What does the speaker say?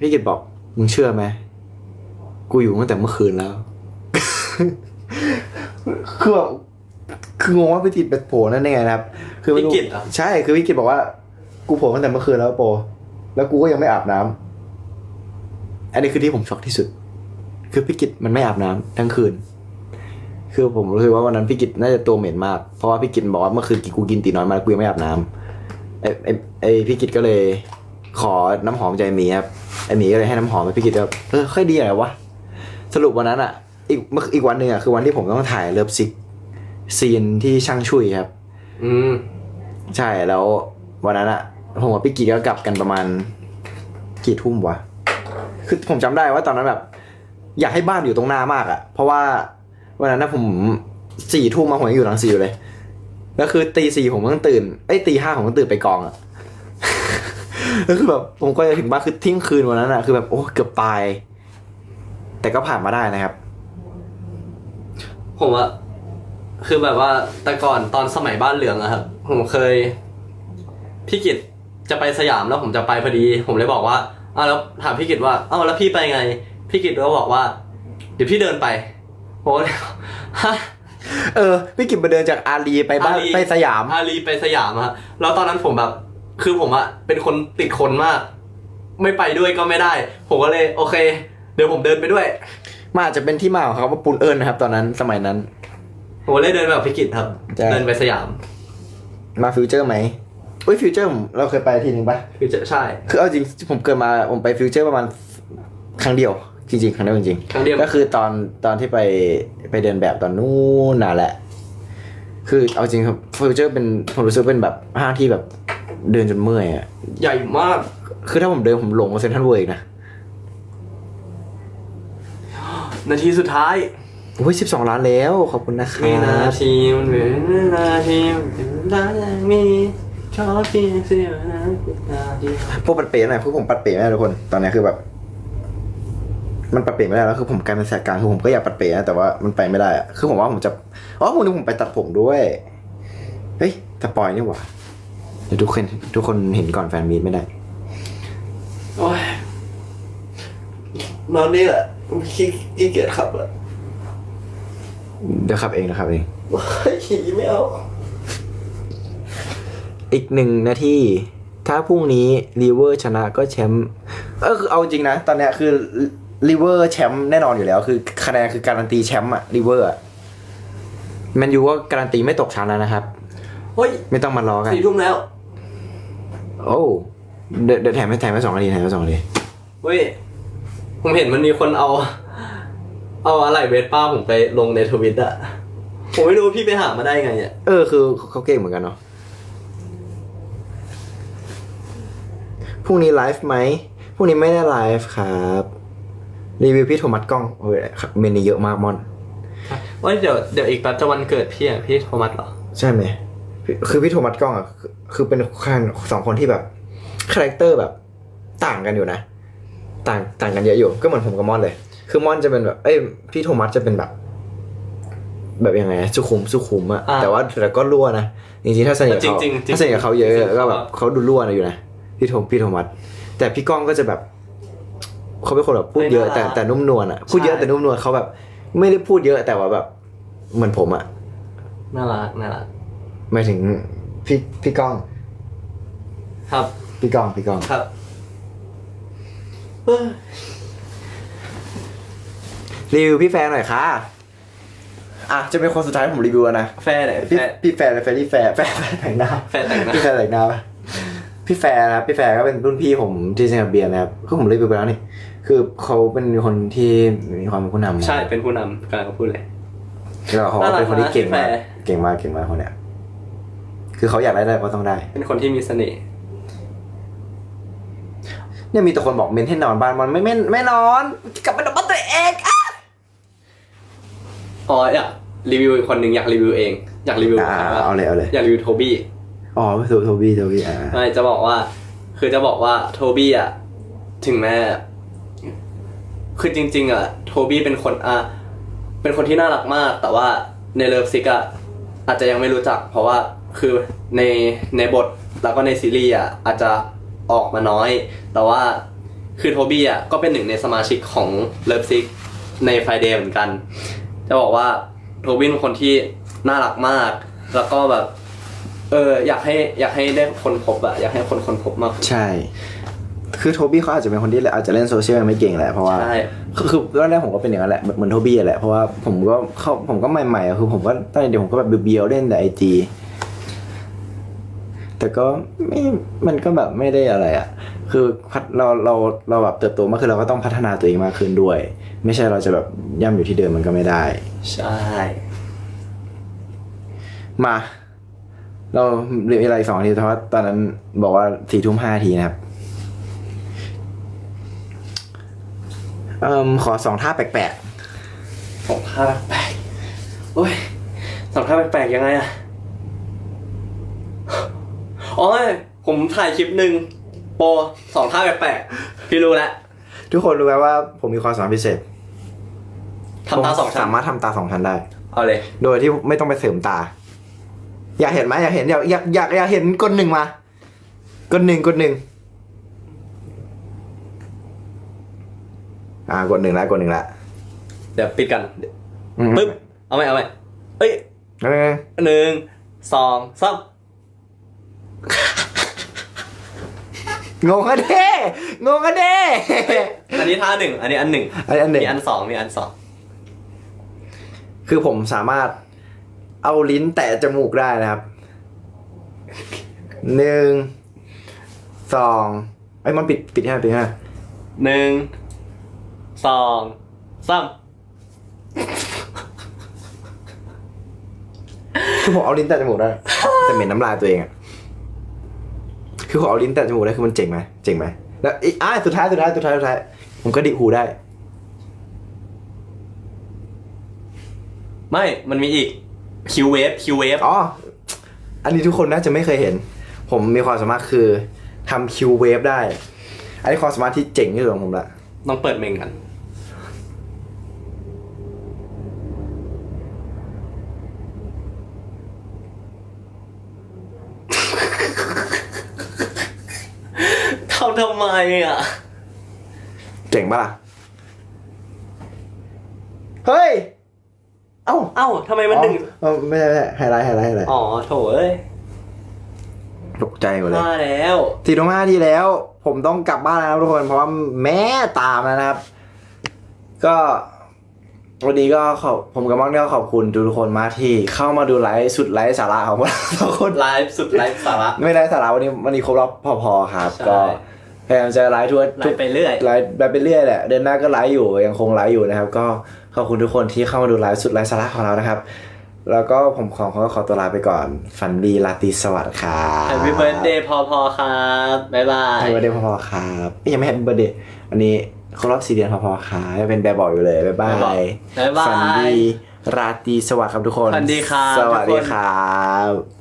พี่กิตบอกมึงเชื่อไหมกูอยู่ตั้งแต่เมื่อคืนแล้ว คือแบบคืองงว่าพี่กิตเป็นโผล่นั่นยังไงนะครับ คือไม่รู้พี่กิตเหรอ ใช่คือพี่กิตบอกว่า กูโผล่ตั้งแต่เมื่อคืนแล้วโป แล้วกูก็ยังไม่อาบน้ำอันนี้คือที่ผมช็อกที่สุด คือพี่กิตมันไม่อาบน้ำทั้งคืน คือผมรู้สึกว่าวันนั้นพี่กิตน่าจะตัวเหม็นมาก เพราะว่าพี่กิตบอกว่าเมื่อคืนกูกินตีน้อยมาแล้วกูยังไม่อาบน้ำไอ้ไอ้ไอ้พี่กิตก็เลย ขอน้ำหอมใจหมีครับ ไอ้หมีก็เลยให้น้ำหอมไปพี่กิตก็เออค่อยดีอะไรวะ สรุปวันนั้นอะ อีกเมื่ออีกวันหนึ่งอะคือวันที่ผมต้องถ่ายเลิฟซิกซีนที่ช่างชุยครับ อืมใช่แล้ววันนั้นอะผมกับพี่กีก็กลับกันประมาณกี่ทุ่มวะ คือผมจำได้ว่าตอนนั้นแบบ อยากให้บ้านอยู่ตรงหน้ามากอะเพราะว่าวันนั้นนะผมสี่ทุ่มมาผมยังอยู่หลังสี่อยู่เลย แล้วคือตีสี่ผมต้องตื่นไอ้ยตีห้าผมต้องตื่นไปกองอะ แล้วคือแบบผมก็จะถึงบ้านคือเที่ยงคืนวันนั้นอะคือแบบโอ้เกือบตาย แต่ก็ผ่านมาได้นะครับ ผมอะคือแบบว่าแต่ก่อนตอนสมัยบ้านเหลืองอะครับ ผมเคยพี่กิตจะไปสยามแล้วผมจะไปพอดี ผมเลยบอกว่าอ้าวแล้วถามพี่กิตว่าอ้าวแล้วพี่ไปไง พี่กิตก็บอกว่า เดี๋ยวพี่เดินไปผมก็เลยฮะเออพี่กิจมาเดินจากอารีไปบ้านอารีไปสยามอารีไปสยามอะฮะแล้วตอนนั้นผมแบบ คือผมอะเป็นคนติดคนมาก ไม่ไปด้วยก็ไม่ได้ ผมก็เลยโอเค เดี๋ยวผมเดินไปด้วย มันอาจจะเป็นที่มาของเขาว่าปูนเอิญนะครับ ตอนนั้นสมัยนั้น ผมก็เลยเดินไปกับพี่กิตครับ ใช่ เดินไปสยามมาฟิวเจอร์ไหมอุ้ยฟิวเจอร์ผมเราเคยไปทีนึงปะคือจะใช่คือเอาจริงผมเกิดมาผมไปฟิวเจอร์ประมาณครั้งเดียว จริง ๆ ครั้งเดียวจริงครั้งเดียวๆก็คือตอนตอนที่ไปไปเดินแบบตอนนู้นน่ะแหละ คือเอาจริงครับฟิวเจอร์เป็นผมรู้สึกเป็นแบบห้างที่แบบ เดินจนเมื่อยอะ ใหญ่มาก คือถ้าผมเดินผมหลงเซนทรัลเวิร์กนะนาทีสุดท้ายโอ้ยสิบสองล้านแล้ว ขอบคุณนะครัมีนาบทีมันเหมือนนาทีมันเป็นนาทีชอบเพียงเสี้ยวนาทีพวกปัดเป๋หน่อยพวกผมปัดเป๋ไม่ได้ทุกคน ตอนนี้คือแบบ มันปัดเป๋ไม่ได้แล้วคือผมกลายเป็นแสกกลางคือผมก็อยากปัดเป๋นะแต่ว่ามันไปไม่ได้อะคือผมว่าผมจะอ๋อวันนี้ผมไปตัดผมด้วยเฮ้ยแต่ปล่อยนี่หว่า เดี๋ยวทุกคนทุกคนเห็นก่อนแฟนมีตไม่ได้ โอ้ยนอนนี่แหละขี้ขี้เกียจขับอะเดี๋ยวขับเองนะครับเองขี่ไม่เอา อีกหนึ่งนาที ถ้าพรุ่งนี้ลีเวอร์ชนะก็แชมป์เออคือเอาจริงนะ ตอนเนี้ยคือลีเวอร์แชมป์แน่นอนอยู่แล้ว คือคะแนนคือการันตีแชมป์อะลีเวอร์แมนยูก็การันตีไม่ตกชั้นแล้วนะครับ เฮ้ยไม่ต้องมาล้อกัน สี่ทุ่มแล้ว โอ้เดี๋ยวเดี๋ยวแถมให้แถมให้สองนาทีแถมให้สองนาทีเว้ยผมเห็นมันมีคนเอา เอาอะไรเวสป้าผมไปลงในทวิตอะผมไม่รู้พี่ไปหามาได้ไงอะเออคือเขาเก่งเหมือนกันเนาะพรุ่งนี้ไลฟ์ไหมพรุ่งนี้ไม่ได้ไลฟ์ครับรีวิวพี่โทมัสกล้องโอ้ยครับเมนูเยอะมากมอนเว้ยเดี๋ยวเดี๋ยวอีกแป๊บจะวันเกิดพี่อะพี่โทมัสเหรอ ใช่ไหมพี่ คือพี่โทมัสกล้องอะคือคือเป็นคนสองคนที่แบบคาแรคเตอร์แบบต่างกันอยู่นะ ต่างต่างกันเยอะอยู่ ก็เหมือนผมกับมอนเลย คือมอนจะเป็นแบบ เอ้ยพี่โทมัสจะเป็นแบบ แบบยังไงอะสุขุมสุขุมอะอ่าแต่ว่าแต่ก็รั่วนะจริงๆถ้าสนิทกับจริเขางๆจริงๆถ้าสนิทกับเขาเยอะจริงๆ ก็แบบเขาดูรั่วนะอยู่นะพี่โทพี่โทมัสแต่พี่ก้องก็จะแบบเขาเป็นคนแบบพูดเยอะแต่แต่นุ่มนวลอะพูดเยอะแต่นุ่มนวลเขาแบบ ไม่ได้พูดเยอะแต่ว่าแบบเหมือนผมอะน่ารักน่ารัก หมายถึงพี่พี่ก้องครับ พี่ก้องพี่ก้องครับเฮ้ยรีวิวพี่แฟนหน่อยค่ะอะจะเป็นคนสุดท้ายที่ผมรีวิวแล้วนะแฟนไหนพี่แฟนพี่แฟนเลยแฟนรี่แฟนแฟนแฟนแต่งหน้าแฟนแต่งหน้าพี่แฟนแต่งหน้าปะพี่แฟนนะครับพี่แฟนก็เป็นรุ่นพี่ผมที่สิงคโปร์นะครับก็ผมรีวิวไปแล้วนี่คือเขาเป็นคนที่มีความเป็นผู้นำใช่เป็นผู้นำกำลังจะพูดเลยแล้วเขาก็เป็นคนที่เก่งมากน่ารักนะพี่แฟร์เก่งมากเก่งมากคนเนี้ย คือเขาอยากได้อะไรก็ต้องได้ เป็นคนที่มีเสน่ห์เนี่ยมีแต่คนบอกเมนให้นอนบ้านมันไม่ไม่ไม่นอนกลับไปนอนบ้านตัวเองอะอ๋ออยากรีวิวอีกคนหนึ่งอยากรีวิวเอง อยากรีวิวอ่าเอาเลยเอาเลย อยากรีวิวโทบี้อ๋อโทโทบี้โทบี้อ่าไม่จะบอกว่า คือจะบอกว่าโทบี้อะถึงแม้คือจริง ๆ อะ โทบี้เป็นคนอะเป็นคนที่น่ารักมาก แต่ว่าในเลิฟซิกอะอาจจะยังไม่รู้จัก เพราะว่า คือในในบทแล้วก็ในซีรีส์อะอาจจะออกมาน้อย แต่ว่าคือโทบี้อะก็เป็นหนึ่งในสมาชิกของเลิฟซิกในไฟเดย์เหมือนกัน จะบอกว่าโทบี้เป็นคนที่น่ารักมาก แล้วก็แบบเอออยากให้อยากให้ได้คนพบอะอยากให้คนคนพบมาก ใช่ คือโทบี้เขาอาจจะเป็นคนที่อาจจะเล่นโซเชียลยังไม่เก่งแหละเพราะว่าใช่คือคือตอนแรกผมก็เป็นอย่างนั้นแหละเหมือนเหมือนโทบี้แหละเพราะว่าผมก็เข้าผมก็ใหม่ๆอะคือผมก็ตอนเด็กผมก็แบบเบียวๆเล่นแต่ไอจี แต่ก็ไม่มันก็แบบไม่ได้อะไรอะ คือพัฒเราเราเราแบบเติบโตมากคือเราก็ต้องพัฒนาตัวเองมากขึ้นด้วย ไม่ใช่เราจะแบบย่ำอยู่ที่เดิมมันก็ไม่ได้ ใช่ มา เราเหลือเวลาอีกสองนาทีเพราะว่าตอนนั้นบอกว่าสี่ทุ่มห้าทีนะครับเอ่มขอสองท่าแปลกสองท่าแปลกๆโอ้ยสองท่าแปลกๆยังไงอะ อ๋อผมถ่ายคลิปหนึ่งโปรสองท่าแปลกๆพี่รู้แล้วๆทุกคนรู้ไหมว่าผมมีความสามารถพิเศษทำตาสองผมชั้นสามารถทำตาสองชั้นได้ เอาเลย โดยที่ไม่ต้องไปเสริมตา อยากเห็นไหมอยากเห็นอยากอยากอยากอยากเห็นกดหนึ่งมากดหนึ่งกดหนึ่งอ่ากดหนึ่งแล้วกดหนึ่งแล้วเดี๋ยวปิดกันอืมปึ๊บ เอาไหมเอาไหมเอ้ย เอ้ยหนึ่งสองสาม งงกันเด้งงกันเด้อันนี้ท่าหนึ่ง อันนี้อันหนึ่งอันนี้อันหนึ่งมีอันสองมีอันสอง คือผมสามารถเอาลิ้นแตะจมูกได้นะครับ หนึ่ง สองไอ้ยมันปิดปิดให้ปิดให้หนึ่ง สองสามคือผมเอาลิ้นแตะจมูกได้แต่เหม็นน้ำลายตัวเองอะ คือผมเอาลิ้นแตะจมูกได้คือมันเจ๋งไหมเจ๋งไหมแล้วอีกอะสุดท้ายสุดท้ายสุดท้ายสุดท้ายผมก็ดิหูได้ ไม่มันมีอีกคิวเวฟคิวเวฟอ๋อ อันนี้ทุกคนน่าจะไม่เคยเห็น ผมมีความสามารถคือทำคิวเวฟได้ อันนี้ความสามารถที่เจ๋งที่สุดของผมละต้องเปิดเมงกัน ทำทำไมอะ เจ๋งปะล่ะ เฮ้ย เอ้าเอ้าทำไมมันหนึ่งอ๋อไม่ใช่ไม่ใช่ไฮไลท์ไฮไลท์ไฮไลท์อ๋อโถเอ้ยตกใจหมดเลย มาแล้ว สี่ทุ่มห้าทีแล้ว ผมต้องกลับบ้านแล้วนะครับทุกคน เพราะว่าแม่ตามแล้วนะครับ ก็วันนี้ก็ขอบผมกับมังก็ขอบคุณทุกคนมากที่เข้ามาดูไลฟ์สุดไลฟ์สาระของพวกเราทุกคนไลฟ์สุดไลฟ์สาระ ไม่ไลฟ์สาระวันนี้วันนี้ครบรอบพอๆครับ ใช่ ก็ พยายามจะไลฟ์ทุกไลฟ์ไปเรื่อย ไลฟ์ไลฟ์ไปเรื่อยแหละเดือนหน้าก็ไลฟ์อยู่ยังคงไลฟ์อยู่นะครับ ก็ขอบคุณทุกคนที่เข้ามาดูไลฟ์สุดไลฟ์สาระของเรานะครับ แล้วก็ผมขอขอขอตัวลาไปก่อนฝันดีราตรีสวัสดิ์ครับแฮปปี้เบิร์ดเดย์พอพอครับ บ๊ายบาย แฮปปี้เบิร์ดเดย์พอๆครับเอ้ยยังไม่แฮปปี้เบิร์ดเดย์วันนี้ครบรอบสี่เดือนพอๆครับยังเป็นแบบบอกอยู่เลย บ๊ายบายบ๊ายบายฝันดี ราตรีสวัสดิ์ครับทุกคนฝันดีครับสวัสทุดีกคน ครับ